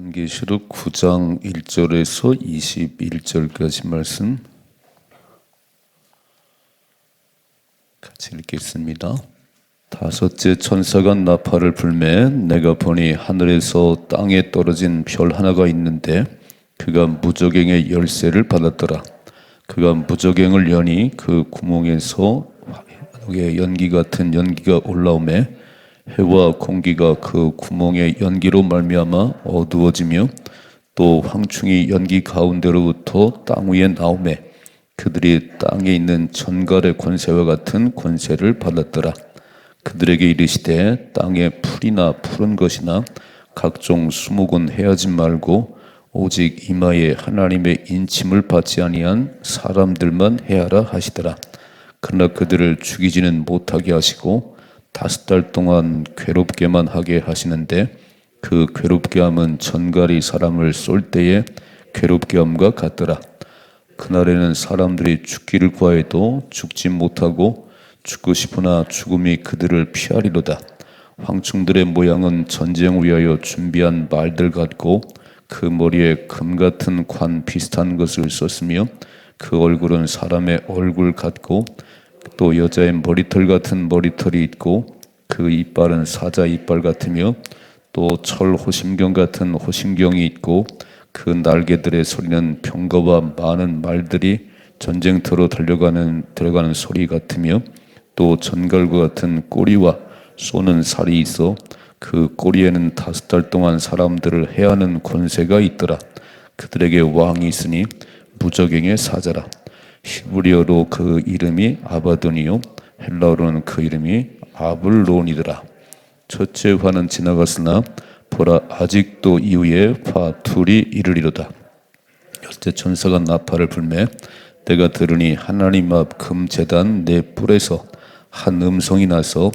요한계시록 9장 1절에서 21절까지 말씀 같이 읽겠습니다. 다섯째 천사가 나팔을 불매 내가 보니 하늘에서 땅에 떨어진 별 하나가 있는데 그가 무적행의 열쇠를 받았더라. 그가 무적행을 여니 그 구멍에서 연기 같은 연기가 올라오매 해와 공기가 그 구멍의 연기로 말미암아 어두워지며 또 황충이 연기 가운데로부터 땅 위에 나오매 그들이 땅에 있는 전갈의 권세와 같은 권세를 받았더라. 그들에게 이르시되 땅에 풀이나 푸른 것이나 각종 수목은 해하지 말고 오직 이마에 하나님의 인침을 받지 아니한 사람들만 해하라 하시더라. 그러나 그들을 죽이지는 못하게 하시고 다섯 달 동안 괴롭게만 하게 하시는데 그 괴롭게 함은 전갈이 사람을 쏠 때에 괴롭게 함과 같더라. 그날에는 사람들이 죽기를 구하여도 죽지 못하고 죽고 싶으나 죽음이 그들을 피하리로다. 황충들의 모양은 전쟁 위하여 준비한 말들 같고 그 머리에 금 같은 관 비슷한 것을 썼으며 그 얼굴은 사람의 얼굴 같고 또 여자의 머리털 같은 머리털이 있고 그 이빨은 사자 이빨 같으며 또 철 호심경 같은 호심경이 있고 그 날개들의 소리는 병거와 많은 말들이 전쟁터로 달려가는 들어가는 소리 같으며 또 전갈과 같은 꼬리와 쏘는 살이 있어 그 꼬리에는 다섯 달 동안 사람들을 해하는 권세가 있더라. 그들에게 왕이 있으니 무적행의 사자라. 히브리어로 그 이름이 아바돈이요 헬라어로는 그 이름이 아블론이더라. 첫째 화는 지나갔으나 보라 아직도 이후에 화 둘이 이르리로다. 열째 천사가 나팔을 불매 내가 들으니 하나님 앞 금재단 내 뿔에서 한 음성이 나서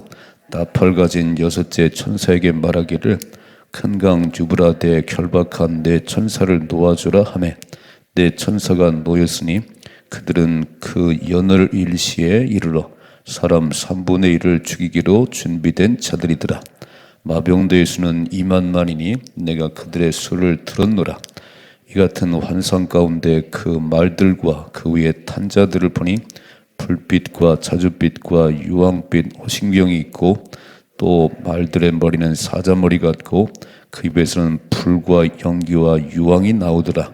나팔 가진 여섯째 천사에게 말하기를 큰강 유브라데 결박한 내 천사를 놓아주라 하매 내 천사가 놓였으니 그들은 그 연을 일시에 이르러 사람 3분의 1을 죽이기로 준비된 자들이더라. 마병대의 수는 2만만이니 내가 그들의 수를 들었노라. 이 같은 환상 가운데 그 말들과 그 위에 탄 자들을 보니 불빛과 자줏빛과 유황빛 호신경이 있고 또 말들의 머리는 사자머리 같고 그 입에서는 불과 연기와 유황이 나오더라.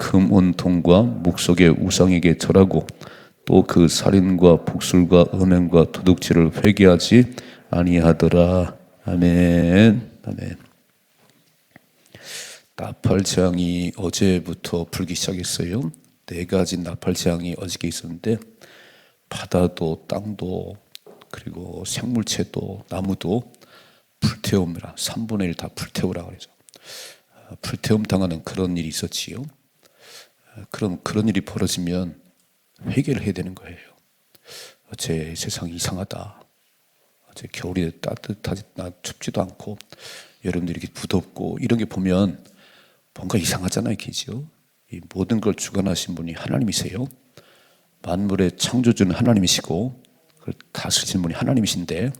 금 온통과 묵속의 우상에게 절하고 또 그 살인과 복술과 음행과 도둑질을 회개하지 아니하더라. 아멘. 아멘. 나팔 재앙이 어제부터 불기 시작했어요. 네 가지 나팔 재앙이 어저께 있었는데 바다도 땅도 그리고 생물체도 나무도 불태움이라 3분의 1 다 불태우라 그러죠. 아, 불태움 당하는 그런 일이 있었지요. 아, 그럼 그런 일이 벌어지면 회개를 해야 되는 거예요. 어제 세상이 이상하다. 어제 겨울이 따뜻하지 나 춥지도 않고 여러분들이 이렇게 부덥고 이런 게 보면 뭔가 이상하잖아요, 그죠? 이 모든 걸 주관하신 분이 하나님이세요. 만물의 창조주는 하나님이시고 그걸 다스리시는 분이 하나님이신데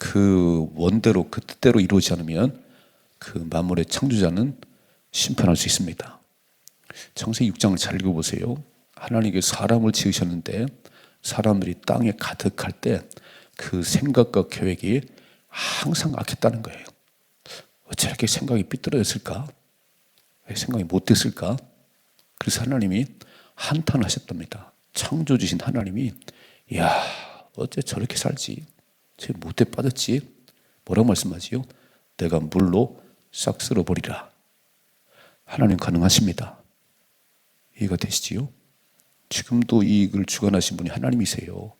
그 원대로 그 뜻대로 이루어지지 않으면 그 만물의 창조자는 심판할 수 있습니다. 창세기 6장을 잘 읽어보세요. 하나님께 사람을 지으셨는데 사람들이 땅에 가득할 때 그 생각과 계획이 항상 악했다는 거예요. 어찌 이렇게 생각이 삐뚤어졌을까? 왜 생각이 못됐을까? 그래서 하나님이 한탄하셨답니다. 창조주신 하나님이 야 어째 저렇게 살지? 저 못돼 빠졌지? 뭐라고 말씀하지요? 내가 물로 싹 쓸어버리라. 하나님 가능하십니다. 이해가 되시지요? 지금도 이익을 주관하신 분이 하나님이세요.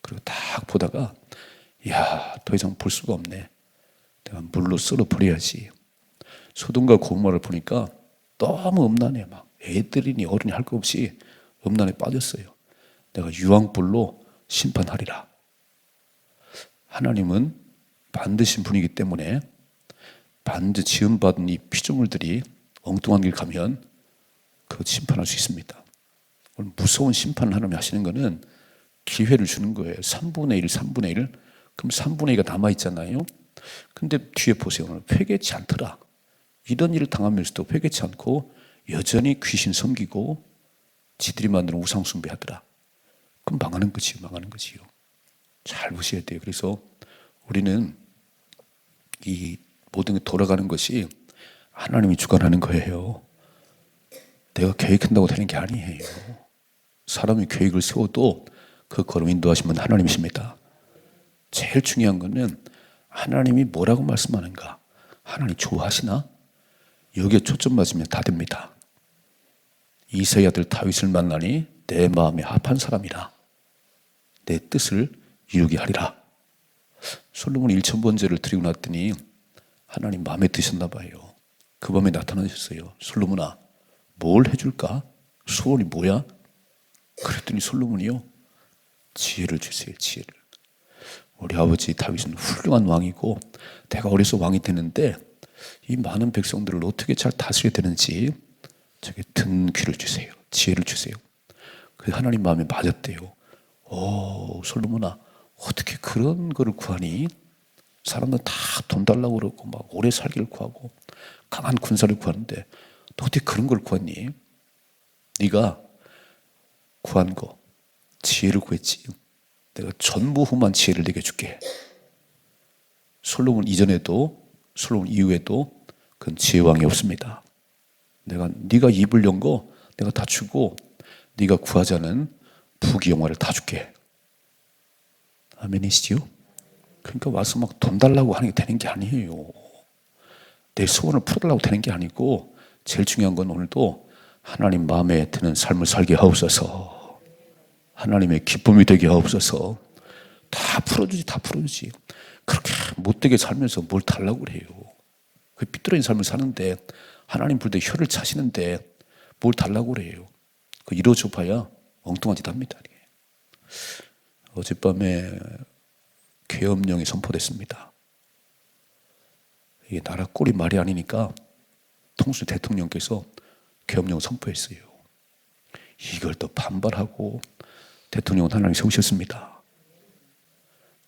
그리고 딱 보다가 야, 더 이상 볼 수가 없네. 내가 물로 쓸어 버려야지. 소돔과 고모를 보니까 너무 음란해 막 애들이니 어른이 할 거 없이 음란에 빠졌어요. 내가 유황불로 심판하리라. 하나님은 만드신 분이기 때문에 반드 지음받은 이 피조물들이 엉뚱한 길 가면 그 심판할 수 있습니다. 무서운 심판을 하나님이 하시는 거는 기회를 주는 거예요. 3분의 1, 3분의 1. 그럼 3분의 2가 남아있잖아요. 근데 뒤에 보세요. 오늘 회개치 않더라. 이런 일을 당하면서도 회개치 않고 여전히 귀신 섬기고 지들이 만드는 우상 숭배하더라. 그럼 망하는 거지요. 망하는 거지요. 잘 보셔야 돼요. 그래서 우리는 이 모든 게 돌아가는 것이 하나님이 주관하는 거예요. 내가 계획한다고 되는 게 아니에요. 사람이 계획을 세워도 그 걸음 인도하시면 하나님이십니다. 제일 중요한 거는 하나님이 뭐라고 말씀하는가? 하나님 좋아하시나? 여기에 초점 맞으면 다 됩니다. 이세의 아들 다윗을 만나니 내 마음에 합한 사람이라 내 뜻을 이루게 하리라. 솔로몬이 1천 번제를 드리고 났더니 하나님 마음에 드셨나 봐요. 그 밤에 나타나셨어요. 솔로몬아, 뭘 해줄까? 소원이 뭐야? 그랬더니 솔로몬이요. 지혜를 주세요, 지혜를. 우리 아버지 다윗은 훌륭한 왕이고 내가 어려서 왕이 되는데 이 많은 백성들을 어떻게 잘 다스려야 되는지 저게 든 귀를 주세요. 지혜를 주세요. 그 하나님 마음에 맞았대요. 오, 솔로몬아, 어떻게 그런 거를 구하니? 사람들 다 돈 달라고 그러고 막 오래 살기를 구하고 강한 군사를 구하는데 너 어떻게 그런 걸 구했니? 네가 구한 거 지혜를 구했지. 내가 전무후무한 지혜를 내게 줄게. 솔로몬 이전에도 솔로몬 이후에도 그건 지혜 왕이 없습니다. 내가 네가 입을 연 거 내가 다 주고 네가 구하자는 부귀 영화를 다 줄게. 아멘이시지요? 그러니까 와서 막 돈 달라고 하는 게 되는 게 아니에요. 내 소원을 풀어달라고 되는 게 아니고 제일 중요한 건 오늘도 하나님 마음에 드는 삶을 살게 하옵소서. 하나님의 기쁨이 되게 하옵소서. 다 풀어주지, 다 풀어주지. 그렇게 못되게 살면서 뭘 달라고 그래요. 그 삐뚤어진 삶을 사는데 하나님 불때 혀를 차시는데 뭘 달라고 그래요. 그 이루어져 봐야 엉뚱한 짓 합니다. 어젯밤에 계엄령이 선포됐습니다. 이게 나라 꼴이 말이 아니니까 통수 대통령께서 계엄령 선포했어요. 이걸 또 반발하고 대통령은 하나님 세우셨습니다.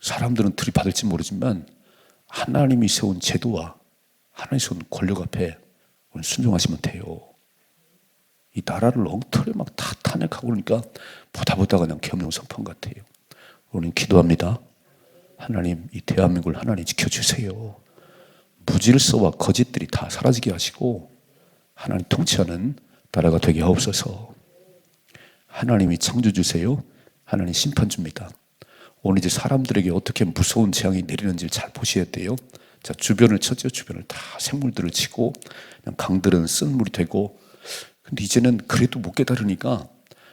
사람들은 들이받을지 모르지만 하나님이 세운 제도와 하나님이 세운 권력 앞에 순종하시면 돼요. 이 나라를 엉터리 막 다 탄핵하고 그러니까 보다 보다 그냥 선포한 것 같아요. 우리는 기도합니다. 하나님 이 대한민국을 하나님 지켜주세요. 무질서와 거짓들이 다 사라지게 하시고 하나님 통치하는 나라가 되게 하옵소서. 하나님이 창조 주세요. 하나님 심판 줍니다. 오늘 이제 사람들에게 어떻게 무서운 재앙이 내리는지 잘 보셔야 돼요. 자, 주변을 쳤죠. 주변을 다 생물들을 치고 강들은 쓴 물이 되고 근데 이제는 그래도 못 깨달으니까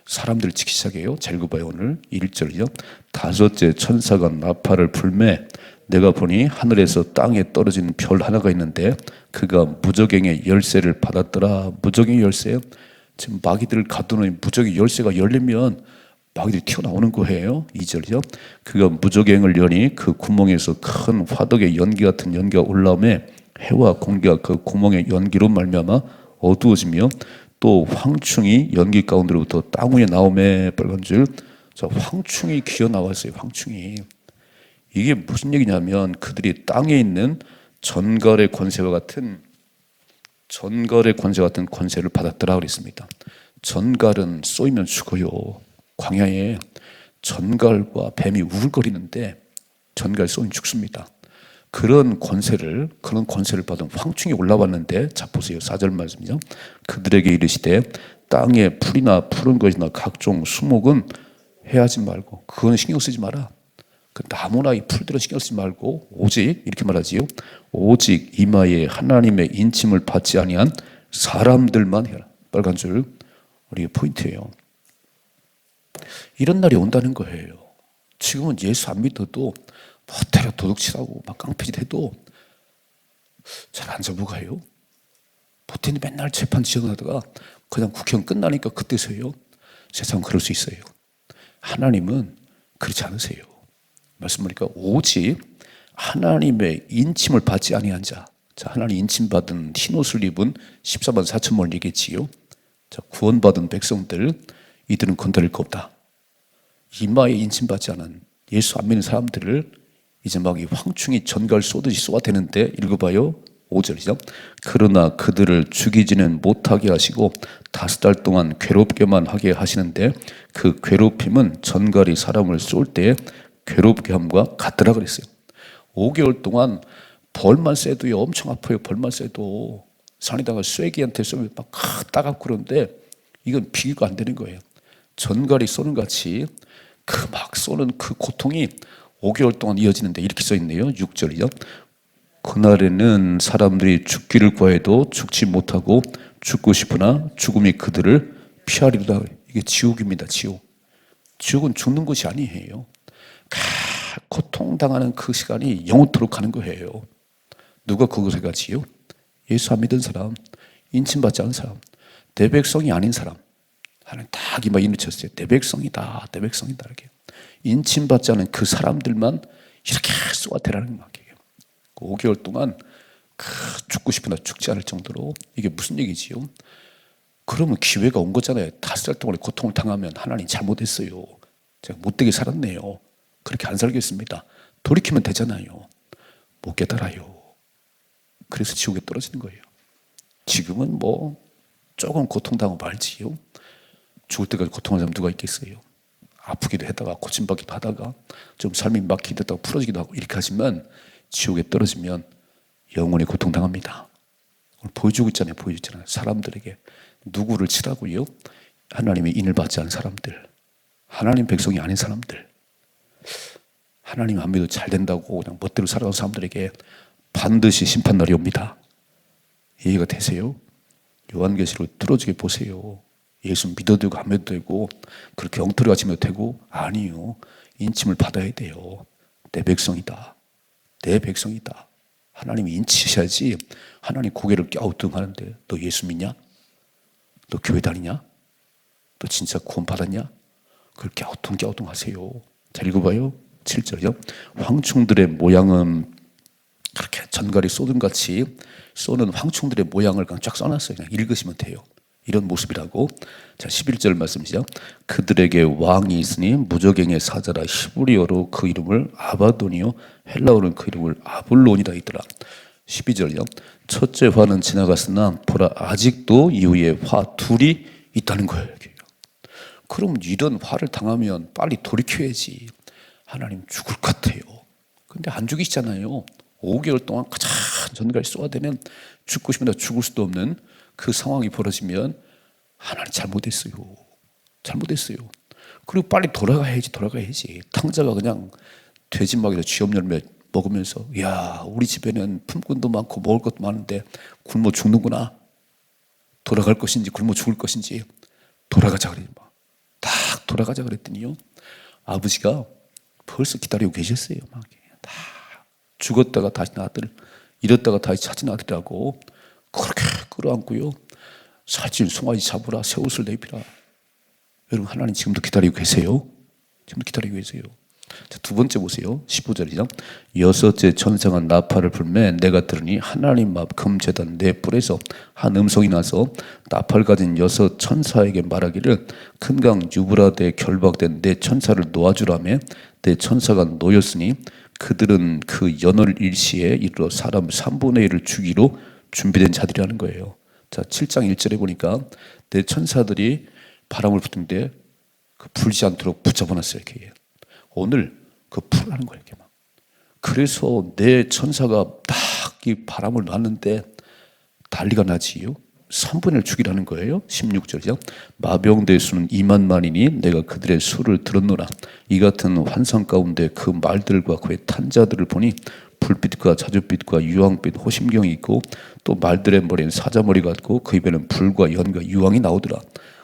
사람들을 지키기 시작해요. 잘 읽어봐요, 오늘. 1절이요. 다섯째 천사가 나팔을 불매 내가 보니 하늘에서 땅에 떨어진 별 하나가 있는데 그가 무적행의 열쇠를 받았더라. 무적행의 열쇠요? 지금 마귀들을 가두는 무적의 열쇠가 열리면 마귀들이 튀어나오는 거예요. 2절이요. 그가 무적행을 여니 그 구멍에서 큰 화덕의 연기 같은 연기가 올라오매 해와 공기가 그 구멍의 연기로 말미암아 어두워지며 또 황충이 연기 가운데로부터 땅 위에 나오매 빨간 줄. 자, 황충이 기어 나왔어요. 황충이. 이게 무슨 얘기냐면 그들이 땅에 있는 전갈의 권세와 같은 전갈의 권세 같은 권세를 받았더라 그랬습니다. 전갈은 쏘이면 죽어요. 광야에 전갈과 뱀이 우글거리는데 전갈 쏘면 죽습니다. 그런 권세를 그런 권세를 받은 황충이 올라왔는데 자 보세요. 4절 말씀이죠. 그들에게 이르시되 땅에 풀이나 푸른 것이나 각종 수목은 해하지 말고 그거는 신경 쓰지 마라. 그 나무나 이 풀들은 신경 쓰지 말고 오직 이렇게 말하지요. 오직 이마에 하나님의 인침을 받지 아니한 사람들만 해라. 빨간 줄 우리 포인트예요. 이런 날이 온다는 거예요. 지금은 예수 안 믿어도 멋대로 도둑질하고 막 깡패짓 해도 잘안 접어가요. 보태니 맨날 재판 지정하다가 그냥 국회의원 끝나니까 그때서요. 세상 그럴 수 있어요. 하나님은 그렇지 않으세요. 말씀 보니까 오직 하나님의 인침을 받지 아니한 자. 자, 하나님 인침 받은 흰 옷을 입은 14만 4천만을 얘기했지요. 자, 구원받은 백성들 이들은 건드릴 거 없다. 이마에 인침 받지 않은 예수 안 믿는 사람들을 이제 막 이 황충이 전갈 쏘듯이 쏘아대는데 읽어봐요. 5절이죠. 그러나 그들을 죽이지는 못하게 하시고 다섯 달 동안 괴롭게만 하게 하시는데 그 괴롭힘은 전갈이 사람을 쏠 때 괴롭게 함과 같더라 그랬어요. 5개월 동안 벌만 쐬도요 엄청 아파요. 벌만 쐬도 산에다가 쐐기한테 쏘면 막 따갑고 그런데 이건 비교가 안 되는 거예요. 전갈이 쏘는 같이 그 막 쏘는 그 고통이 5개월 동안 이어지는데 이렇게 써 있네요. 6절이죠. 그날에는 사람들이 죽기를 구해도 죽지 못하고 죽고 싶으나 죽음이 그들을 피하리라. 이게 지옥입니다. 지옥. 지옥은 죽는 것이 아니에요. 고통당하는 그 시간이 영원토록 가는 거예요. 누가 그것에 가지요? 예수 안 믿은 사람, 인침받지 않은 사람, 내 백성이 아닌 사람. 하나님 딱 이마 인으쳤어요. 내 백성이다, 내 백성이다 이렇게. 인침받지 않은 그 사람들만 이렇게 쏘아대라는 말이에요. 5개월 동안 그 죽고 싶으나 죽지 않을 정도로 이게 무슨 얘기지요? 그러면 기회가 온 거잖아요. 다섯 달 동안에 고통을 당하면 하나님 잘못했어요. 제가 못되게 살았네요. 그렇게 안 살겠습니다. 돌이키면 되잖아요. 못 깨달아요. 그래서 지옥에 떨어지는 거예요. 지금은 뭐 조금 고통당하고 말지요. 죽을 때까지 고통하는 사람 누가 있겠어요. 아프기도 하다가 고침받기도 하다가 좀 삶이 막히다가 풀어지기도 하고 이렇게 하지만 지옥에 떨어지면 영원히 고통당합니다. 보여주고 있잖아요. 보여주잖아요. 사람들에게 누구를 치라고요? 하나님의 인을 받지 않은 사람들. 하나님 백성이 아닌 사람들. 하나님 안 믿어도 잘 된다고 그냥 멋대로 살아가는 사람들에게 반드시 심판날이 옵니다. 이해가 되세요? 요한계시록 뚫어지게 보세요. 예수 믿어도 되고 안 믿어도 되고 그렇게 엉터리 같이 믿어도 되고 아니요. 인침을 받아야 돼요. 내 백성이다. 내 백성이다. 하나님이 인치셔야지 하나님 고개를 갸우뚱하는데 너 예수 믿냐? 너 교회 다니냐? 너 진짜 구원 받았냐? 그걸 갸우뚱갸우뚱 하세요. 잘 읽어봐요. 7절이요. 황충들의 모양은 그렇게 전갈이 쏘든 같이 쏘는 황충들의 모양을 그냥 쫙 써놨어요. 그냥 읽으시면 돼요. 이런 모습이라고. 자, 11절 말씀이죠. 그들에게 왕이 있으니 무적행의 사자라 히브리어로 그 이름을 아바돈이요. 헬라어는 그 이름을 아블론이라 있더라. 12절이요. 첫째 화는 지나갔으나 보라 아직도 이후에 화 둘이 있다는 거예요. 그럼 이런 화를 당하면 빨리 돌이켜야지. 하나님 죽을 것 같아요. 근데 안 죽이시잖아요. 5개월 동안 가장 전갈 쏘아대면 죽고 싶으나 죽을 수도 없는 그 상황이 벌어지면 하나님 잘못했어요. 잘못했어요. 그리고 빨리 돌아가야지, 돌아가야지. 탕자가 그냥 돼지막이나 쥐염 열매 먹으면서, 야, 우리 집에는 품꾼도 많고 먹을 것도 많은데 굶어 죽는구나. 돌아갈 것인지 굶어 죽을 것인지 돌아가자 그래. 딱 돌아가자 그랬더니요. 아버지가 벌써 기다리고 계셨어요. 막. 다 죽었다가 다시 아들, 잃었다가 다시 찾은 아들이라고 그렇게 끌어안고요. 살찐 송아지 잡으라, 새 옷을 내비라. 여러분, 하나님 지금도 기다리고 계세요. 지금도 기다리고 계세요. 자, 두 번째 보세요. 15절이죠. 여섯째 천사가 나팔을 불매 내가 들으니 하나님 앞 금재단 내 뿔에서 한 음성이 나서 나팔 가진 여섯 천사에게 말하기를 큰 강 유브라데 결박된 내 천사를 놓아주라며 내 천사가 놓였으니 그들은 그 연월 일시에 이르러 사람 3분의 1을 죽이로 준비된 자들이라는 거예요. 자, 7장 1절에 보니까 내 천사들이 바람을 붙는데 그 불지 않도록 붙잡아놨어요. 이렇게. 오늘 그 풀하는 거예요. 이렇게 막. 그래서 내 천사가 딱 이 바람을 놨는데 난리가 나지요. 3분을 죽이라는 거예요. 16절이죠. 마병대 수는 2만만이니 내가 그들의 수를 들었노라. 이 같은 환상 가운데 그 말들과 그의 탄자들을 보니 불빛과 자줏빛과 유황빛 호심경이 있고 또 말들의 머리는 사자머리 같고 그 입에는 불과 연과 유황이 나오더라.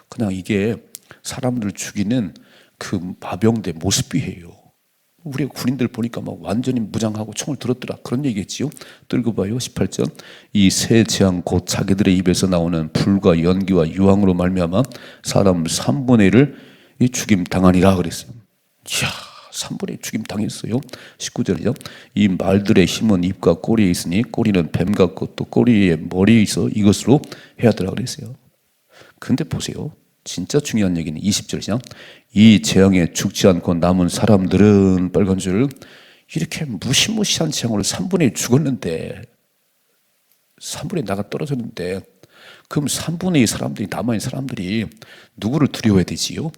그냥 이게 사람들을 죽이는 그 마병대 모습이에요. 우리 군인들 보니까 막 완전히 무장하고 총을 들었더라. 그런 얘기겠지요. 들고 봐요. 18절. 이 새 재앙 곧 자기들의 입에서 나오는 불과 연기와 유황으로 말미암아 사람 3분의 1을 이 죽임 당하니라 그랬어요. 이야, 3분의 1 죽임 당했어요. 19절이죠. 이 말들의 힘은 입과 꼬리에 있으니 꼬리는 뱀 같고 또 꼬리에 머리에 있어 이것으로 해야 되라 그랬어요. 근데 보세요. 진짜 중요한 얘기는 20절이죠. 이 재앙에 죽지 않고 남은 사람들은 빨간 줄 이렇게 무시무시한 재앙으로 3분의 1 죽었는데 3분의 1 나가 떨어졌는데 그럼 3분의 2 사람들이 남아있는 사람들이 누구를 두려워해야 되지요?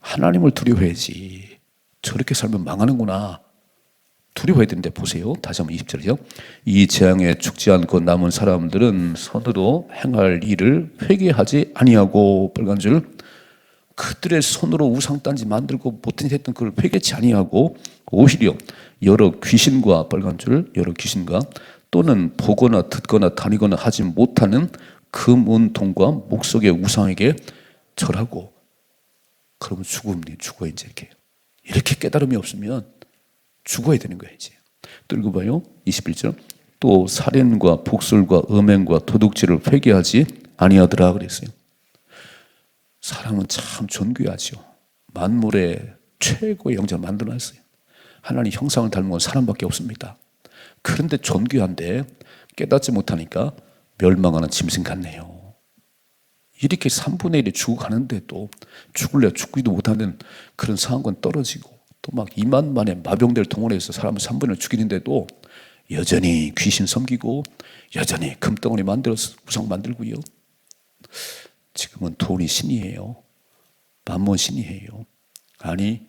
하나님을 두려워해야지. 저렇게 살면 망하는구나. 두려워해야 되는데 보세요. 다시 한번 20절이죠. 이 재앙에 죽지 않고 남은 사람들은 손으로 행할 일을 회개하지 아니하고 빨간 줄 그들의 손으로 우상단지 만들고 못된 했던 그걸 회개치 아니하고 오히려 여러 귀신과 빨간 줄 여러 귀신과 또는 보거나 듣거나 다니거나 하지 못하는 금은동과 목석의 우상에게 절하고 그러면 죽음이 죽어 이제 이렇게 이렇게 깨달음이 없으면 죽어야 되는 거야 이제 또 읽어봐요 21절 또 살인과 복술과 음행과 도둑질을 회개하지 아니하더라 그랬어요 사람은 참 존귀하죠. 만물의 최고의 영장을 만들어놨어요. 하나님 형상을 닮은 건 사람밖에 없습니다. 그런데 존귀한데 깨닫지 못하니까 멸망하는 짐승 같네요. 이렇게 3분의 1이 죽어가는데도 죽을래 죽기도 못하는 그런 상황권 떨어지고 또 막 2만 만의 마병대를 동원해서 사람을 3분의 1 죽이는데도 여전히 귀신 섬기고 여전히 금덩어리 만들어서 우상 만들고요. 지금은 돈이 신이에요. 만몬 신이에요. 아니,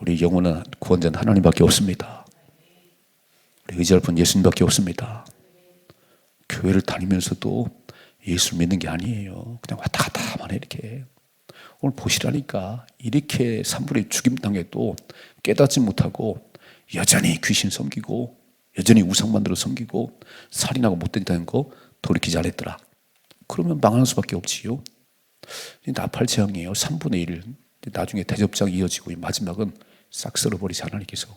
우리 영원한 구원자는 하나님밖에 없습니다. 우리 의지할 분 예수님밖에 없습니다. 교회를 다니면서도 예수를 믿는 게 아니에요. 그냥 왔다 갔다 만 이렇게. 오늘 보시라니까 이렇게 산불에 죽임 당해도 깨닫지 못하고 여전히 귀신 섬기고 여전히 우상 만들어 섬기고 살인하고 못된다는 거 돌이키지 않았더라. 그러면 망하는 수밖에 없지요. 나팔 재앙이에요. 3분의 1. 나중에 대접장 이어지고 마지막은 싹 썰어버리지 하나님께서.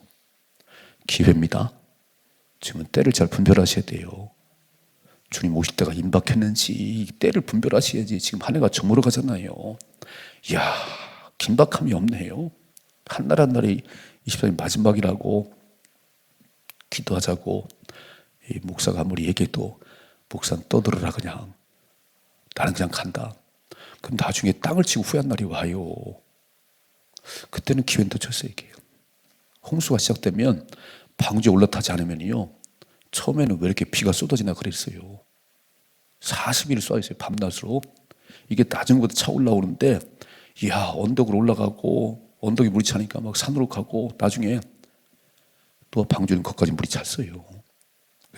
기회입니다. 지금은 때를 잘 분별하셔야 돼요. 주님 오실 때가 임박했는지 때를 분별하셔야지 지금 한 해가 저물어 가잖아요. 이야, 긴박함이 없네요. 한날한 날이 24일 마지막이라고 기도하자고 목사가 아무리 얘기해도 목사는 떠들어라 그냥 나는 그냥 간다. 그럼 나중에 땅을 치고 후회한 날이 와요. 그때는 기회는 놓쳤어요, 이게. 홍수가 시작되면 방주에 올라타지 않으면요. 처음에는 왜 이렇게 비가 쏟아지나 그랬어요. 40일 쏘아있어요, 밤낮으로. 이게 낮은 곳에 차 올라오는데, 이야, 언덕으로 올라가고, 언덕이 물이 차니까 막 산으로 가고, 나중에 또 방주는 거기까지 물이 찼어요.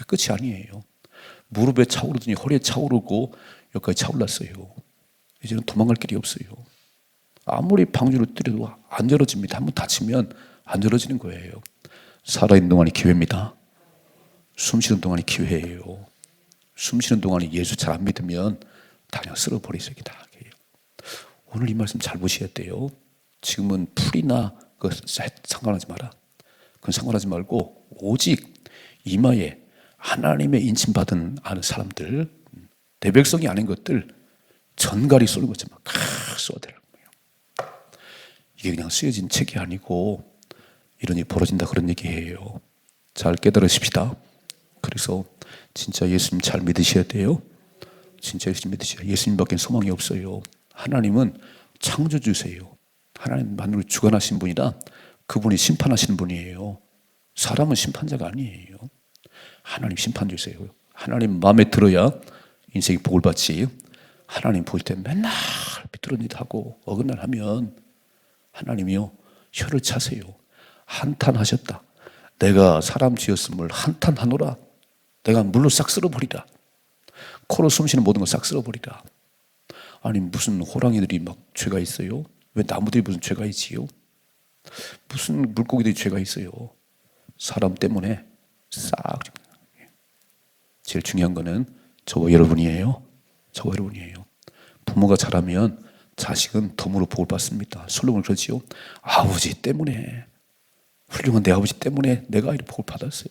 끝이 아니에요. 무릎에 차오르더니 허리에 차오르고, 여기까지 차올랐어요. 이제는 도망갈 길이 없어요. 아무리 방주를 때려도 안 열어집니다. 한번 다치면 안 열어지는 거예요. 살아있는 동안이 기회입니다. 숨 쉬는 동안이 기회예요. 숨 쉬는 동안에 예수 잘 안 믿으면 그냥 쓸어버리세요. 다. 오늘 이 말씀 잘 보셔야 돼요. 지금은 풀이나 그 상관하지 마라. 그건 상관하지 말고 오직 이마에 하나님의 인침받은 아는 사람들, 내 백성이 아닌 것들 전갈이 쏘는 것처럼 막 쏘아대는. 이게 그냥 쓰여진 책이 아니고 이런 일이 벌어진다 그런 얘기예요. 잘 깨달으십시다. 그래서 진짜 예수님 잘 믿으셔야 돼요. 진짜 예수님 믿으셔야 예수님밖에 소망이 없어요. 하나님은 창조주세요. 하나님 만으로 주관하신 분이라 그분이 심판하시는 분이에요. 사람은 심판자가 아니에요. 하나님 심판주세요. 하나님 마음에 들어야 인생이 복을 받지. 하나님 볼때 맨날 비뚤어짓 하고 어긋날 하면 하나님이요 혀를 차세요. 한탄하셨다. 내가 사람 지었음을 한탄하노라. 내가 물로 싹 쓸어버리라. 코로 숨쉬는 모든 걸 싹 쓸어버리라. 아니 무슨 호랑이들이 막 죄가 있어요? 왜 나무들이 무슨 죄가 있지요? 무슨 물고기들이 죄가 있어요? 사람 때문에 싹. 제일 중요한 거는 저와 여러분이에요. 저와 여러분이에요. 부모가 잘하면 자식은 덤으로 복을 받습니다. 솔로몬 그러지요. 아버지 때문에 훌륭한 내 아버지 때문에 내가 이 복을 받았어요.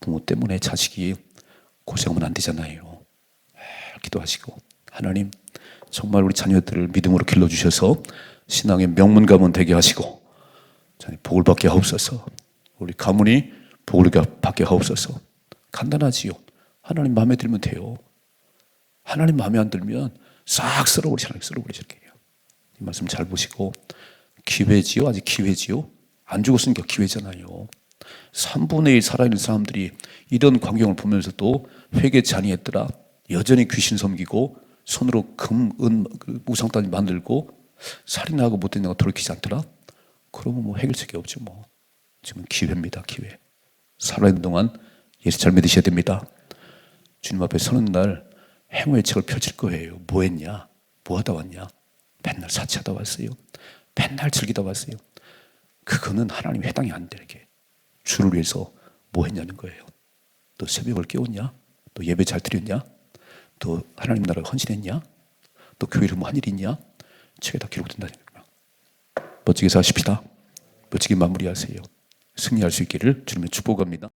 부모 때문에 자식이 고생하면 안 되잖아요. 아, 기도하시고 하나님 정말 우리 자녀들을 믿음으로 길러 주셔서 신앙의 명문 가문 되게 하시고 복을 받게 하옵소서. 우리 가문이 복을 받게 하옵소서. 간단하지요. 하나님 마음에 들면 돼요. 하나님 마음에 안 들면 싹 쓸어버리잖아요. 쓸어버리실게요. 이 말씀 잘 보시고 기회지요. 아직 기회지요. 안 죽었으니까 기회잖아요. 3분의 1 살아있는 사람들이 이런 광경을 보면서도 회개치 아니했더라. 여전히 귀신 섬기고 손으로 금, 은, 그 우상단지 만들고 살인하고 못된 내가 돌이키지 않더라. 그러면 뭐 해결책이 없죠 뭐. 지금 기회입니다. 기회. 살아있는 동안 예수 잘 믿으셔야 됩니다. 주님 앞에 서는 날 행위의 책을 펼칠 거예요. 뭐 했냐? 뭐 하다 왔냐? 맨날 사치하다 왔어요. 맨날 즐기다 왔어요. 그거는 하나님 해당이 안 되게. 주를 위해서 뭐 했냐는 거예요. 또 새벽을 깨웠냐? 또 예배 잘 드렸냐? 또 하나님 나라를 헌신했냐? 또 교회를 뭐 한 일 있냐? 책에 다 기록된다니까. 멋지게 사십시다. 멋지게 마무리하세요. 승리할 수 있기를 주님의 축복합니다.